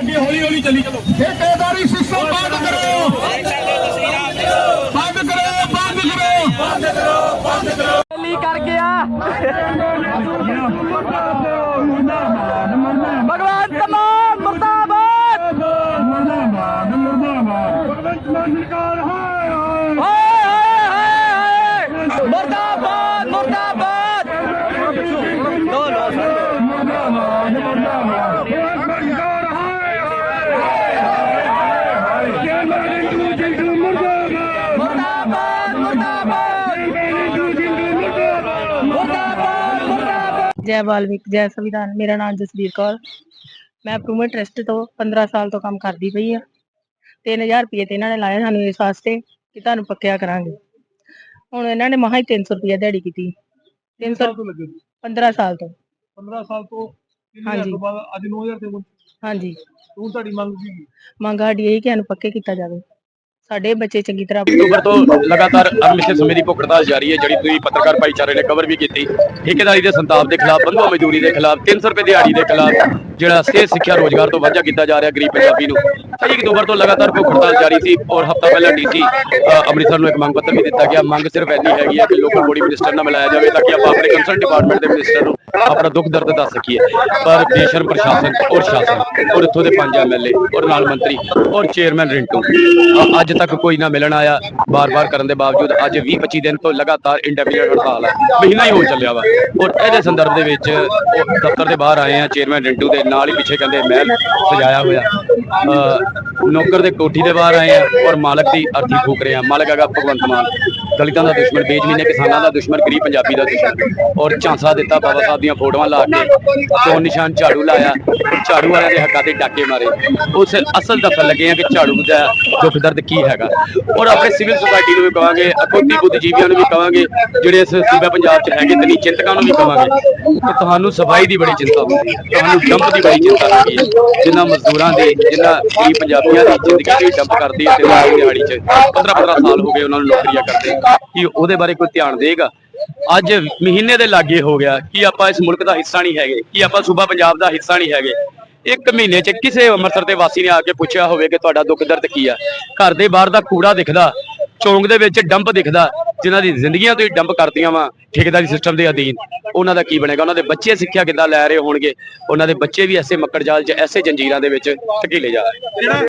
ਅੱਗੇ ਹੌਲੀ ਹੌਲੀ ਚੱਲੀ ਚਲੋ। ਠੇਕੇਦਾਰੀ ਸਿਸਟਮ ਬੰਦ ਕਰੋ ਬੰਦ ਕਰੋ ਬੰਦ ਕਰੋ ਦਿੱਲੀ ਕਰ ਗਿਆ। ਭਗਵਾਨ ਮਾਨ ਮੁਰਦਾਬਾਦ। ਮੁਰਦਾਬਾਦ ਮੁਰਦਾਬਾਦ। ਭਗਵੰਤ ਮਾਨ ਸਰਕਾਰ ਜੈ ਬਾਲਮਿਕ ਜੈ ਸੰਵਿਧਾਨ ਮੇਰਾ ਨਾਮ ਜਸਵੀਰ ਕੌਰ। ਮੈਂ ਪ੍ਰੂਵਨ ਟਰਸਟ ਤੋਂ 15 ਸਾਲ ਤੋਂ ਕੰਮ ਕਰਦੀ ਪਈ ਆ 3000 ਰੁਪਏ ਤੇ ਇਹਨਾਂ ਨੇ ਲਾਇਆ ਸਾਨੂੰ ਇਸ ਵਾਸਤੇ ਕਿ ਤੁਹਾਨੂੰ ਪੱਕਿਆ ਕਰਾਂਗੇ। ਹੁਣ ਇਹਨਾਂ ਨੇ ਮਹਾ ਹੀ 300 ਰੁਪਏ ਦਿਹਾੜੀ ਕੀਤੀ। 300 ਤੋਂ ਲੱਗੇ? 15 ਸਾਲ ਤੋਂ। 15 ਸਾਲ ਤੋਂ ਹਾਂਜੀ। ਅੱਜ 9000 ਤੇ ਹਾਂਜੀ। ਹੁਣ ਤੁਹਾਡੀ ਮੰਗ ਕੀ ਮੰਗ ਸਾਡੀ ਇਹ ਕਿ ਸਾਨੂੰ ਪੱਕੇ ਕੀਤਾ ਜਾਵੇ। ਸਾਡੇ ਬੱਚੇ ਚੰਗੀ ਤਰ੍ਹਾਂ ਅਕਤੂਬਰ ਤੋਂ ਲਗਾਤਾਰ ਅਰਮਿਸ਼ਨ ਸਮੇਂ ਦੀ ਭੁੱਖ ਹੜਤਾਲ ਜਾਰੀ ਹੈ, ਜਿਹੜੀ ਤੁਸੀਂ ਪੱਤਰਕਾਰ ਭਾਈਚਾਰੇ ਨੇ ਕਵਰ ਵੀ ਕੀਤੀ। ਠੇਕੇਦਾਰੀ ਦੇ ਸੰਤਾਪ ਦੇ ਖਿਲਾਫ ਬੰਧੂ ਮਜ਼ਦੂਰੀ ਦੇ ਖਿਲਾਫ 300 ਰੁਪਏ ਦਿਹਾੜੀ ਦੇ ਖਿਲਾਫ ਜਿਹੜਾ ਸਿਹਤ, ਸਿੱਖਿਆ, ਰੋਜ਼ਗਾਰ ਤੋਂ ਵਾਂਝਾ ਕੀਤਾ ਜਾ ਰਿਹਾ ਗਰੀਬ ਪੰਜਾਬੀ ਨੂੰ। 23 ਅਕਤੂਬਰ ਤੋਂ ਲਗਾਤਾਰ ਭੁੱਖ ਹੜਤਾਲ ਜਾਰੀ ਸੀ ਔਰ ਹਫਤਾ ਪਹਿਲਾਂ ਡੀਸੀ ਅੰਮ੍ਰਿਤਸਰ ਨੂੰ ਇੱਕ ਮੰਗ ਪੱਤਰ ਵੀ ਦਿੱਤਾ ਗਿਆ। ਮੰਗ ਸਿਰਫ ਇੰਨੀ ਹੈਗੀ ਹੈ ਕਿ ਲੋਕਲ ਬੋਡੀ ਮਿਨਿਸਟਰ ਨਾਲ ਮਿਲਾਇਆ ਜਾਵੇ ਤਾਂ ਕਿ ਆਪਾਂ ਆਪਣੇ ਕੰਸਰਨ ਡਿਪਾਰਟਮੈਂਟ ਦੇ ਮਿਨਿਸਟਰ ਨੂੰ ਆਪਣਾ ਦੁੱਖ ਦਰਦ ਦੱਸ ਸਕੀਏ। ਪਰ ਬੇਸ਼ਰਮ ਪ੍ਰਸ਼ਾਸਨ ਔਰ ਸ਼ਾਸਨ ਔਰ ਇੱਥੋਂ ਦੇ ਪੰਜ ਐਮਐਲਏ ਔਰ ਨਾਲ ਮੰਤਰੀ ਔਰ ਚੇਅਰਮੈਨ ਰਿੰਟੂ ਅੱਜ ਤੱਕ ਕੋਈ ਨਾ ਮਿਲਣ ਆਇਆ। ਬਾਰ-ਬਾਰ ਕਰਨ ਦੇ ਬਾਵਜੂਦ ਅੱਜ 20-25 ਦਿਨ ਤੋਂ ਲਗਾਤਾਰ ਇੰਡੈਫੀਨਿਟ ਹੜਤਾਲ ਹੈ। ਮਹੀਨਾ ਹੀ ਹੋ ਚੱਲਿਆ ਵਾ। ਔਰ ਇਹਦੇ ਸੰਦਰਭ ਦੇ ਵਿੱਚ ਉਹ ਦਫ਼ਤਰ ਦੇ ਬਾਹਰ ਆਏ ਆ, ਚੇਅਰਮੈਨ ਰਿੰਟੂ ਦੇ ਨਾਲ ਹੀ ਪਿੱਛੇ ਕਹਿੰਦੇ ਮਹਿਲ ਸਜਾਇਆ ਹੋਇਆ। ਨੌਕਰ ਦੇ ਕੋਠੀ ਦੇ ਬਾਹਰ ਆਏ ਆ ਔਰ ਮਾਲਕ ਦੀ ਅਰਥੀ ਫੂਕ ਰਹੇ ਆ। ਮਾਲਕ ਹੈਗਾ ਭਗਵੰਤ ਮਾਨ। ਦਲਿਤਾਂ ਦਾ ਦੁਸ਼ਮਣ, ਬੇਜ਼ਮੀਨੇ ਕਿਸਾਨਾਂ ਦਾ ਦੁਸ਼ਮਣ, ਗਰੀਬ ਪੰਜਾਬੀ ਦਾ ਦੁਸ਼ਮਣ। ਔਰ ਝਾਂਸਾ ਦਿੱਤਾ ਬਾਬਾ ਸਾਹਿਬ ਦੀਆਂ ਫੋਟੋਆਂ ਲਾ ਕੇ ਚੋਣ ਨਿਸ਼ਾਨ ਝਾੜੂ ਲਾਇਆ, ਝਾੜੂ ਵਾਲਿਆਂ ਦੇ ਹੱਕਾਂ ਤੇ ਡਾਕੇ ਮਾਰੇ। ਉਸ ਅਸਲ ਦਫਤਰ ਲੱਗੇ ਆ ਕਿ ਝਾੜੂ ਦਾ ਦੁੱਖ ਦਰਦ ਕੀ ਹੈਗਾ। ਔਰ ਆਪਣੇ ਸਿਵਲ ਸੁਸਾਇਟੀ ਨੂੰ ਵੀ ਕਵਾਂਗੇ ਅਕੋਤੀ ਬੁੱਧੀਜੀਵੀਆਂ ਨੂੰ ਵੀ ਕਵਾਂਗੇ, ਜਿਹੜੇ ਇਸ ਸੂਬਾ ਪੰਜਾਬ 'ਚ ਹੈਗੇ ਤਨੀ ਚਿੰਤਕਾਂ ਨੂੰ ਵੀ ਕਵਾਂਗੇ, ਕਿ ਤੁਹਾਨੂੰ ਸਫ਼ਾਈ ਦੀ ਬੜੀ ਚਿੰਤਾ ਹੁੰਦੀ ਹੈ, ਤੁਹਾਨੂੰ ਡੰਪ ਦੀ ਬੜੀ ਚਿੰਤਾ ਹੁੰਦੀ ਹੈ ਜਿਨ੍ਹਾਂ ਮਜ਼ਦੂਰਾਂ ਦੇ ਜਿਨ੍ਹਾਂ ਗਰੀਬ ਪੰਜਾਬੀਆਂ ਦੀ ਜ਼ਿੰਦਗੀ ਦੀ ਡੰਪ ਕਰਦੀ ਹੈ ਤੇ ਦਿਹਾੜੀ 'ਚ। 15-15 ਸਾਲ ਹੋ ਗਏ ਉਹਨਾਂ ਨੂੰ ਨੌਕਰੀਆਂ ਕਰਦੇ ਕੀ ਉਹਦੇ ਬਾਰੇ ਕੋਈ ਧਿਆਨ ਦੇਗਾ? ਅੱਜ ਮਹੀਨੇ ਦੇ ਲਾਗੇ ਹੋ ਗਿਆ। ਕਿ ਆਪਾਂ ਇਸ ਮੁਲਕ ਦਾ ਹਿੱਸਾ ਨਹੀਂ ਹੈਗੇ? ਕਿ ਆਪਾਂ ਸੂਬਾ ਪੰਜਾਬ ਦਾ ਹਿੱਸਾ ਨਹੀਂ ਹੈਗੇ? ਇੱਕ ਮਹੀਨੇ 'ਚ ਕਿਸੇ ਅੰਮ੍ਰਿਤਸਰ ਦੇ ਵਾਸੀ ਨੇ ਆ ਕੇ ਪੁੱਛਿਆ ਹੋਵੇ ਕਿ ਤੁਹਾਡਾ ਦੁੱਖ ਦਰਦ ਕੀ ਆ? ਘਰ ਦੇ ਬਾਹਰ ਦਾ ਕੂੜਾ ਦਿਖਦਾ, ਚੌਂਕ ਦੇ ਵਿੱਚ ਡੰਪ ਦਿਖਦਾ ਜਿਨ੍ਹਾਂ ਦੀ ਜ਼ਿੰਦਗੀਆਂ ਤੋਂ ਹੀ ਡੰਪ ਕਰਦੀਆਂ ਵਾ ਠੇਕੇਦਾਰੀ ਸਿਸਟਮ ਦੇ ਅਧੀਨ, ਉਹਨਾਂ ਦਾ ਕੀ ਬਣੇਗਾ? ਉਹਨਾਂ ਦੇ ਬੱਚੇ ਸਿੱਖਿਆ ਕਿੱਦਾਂ ਲੈ ਰਹੇ ਹੋਣਗੇ? ਉਹਨਾਂ ਦੇ ਬੱਚੇ ਵੀ ਐਸੇ ਮੱਕੜ ਜਾਲ 'ਚ, ਐਸੇ ਜੰਜੀਰਾਂ ਦੇ ਵਿੱਚ ਧਕੀਲੇ ਜਾ ਰਹੇ।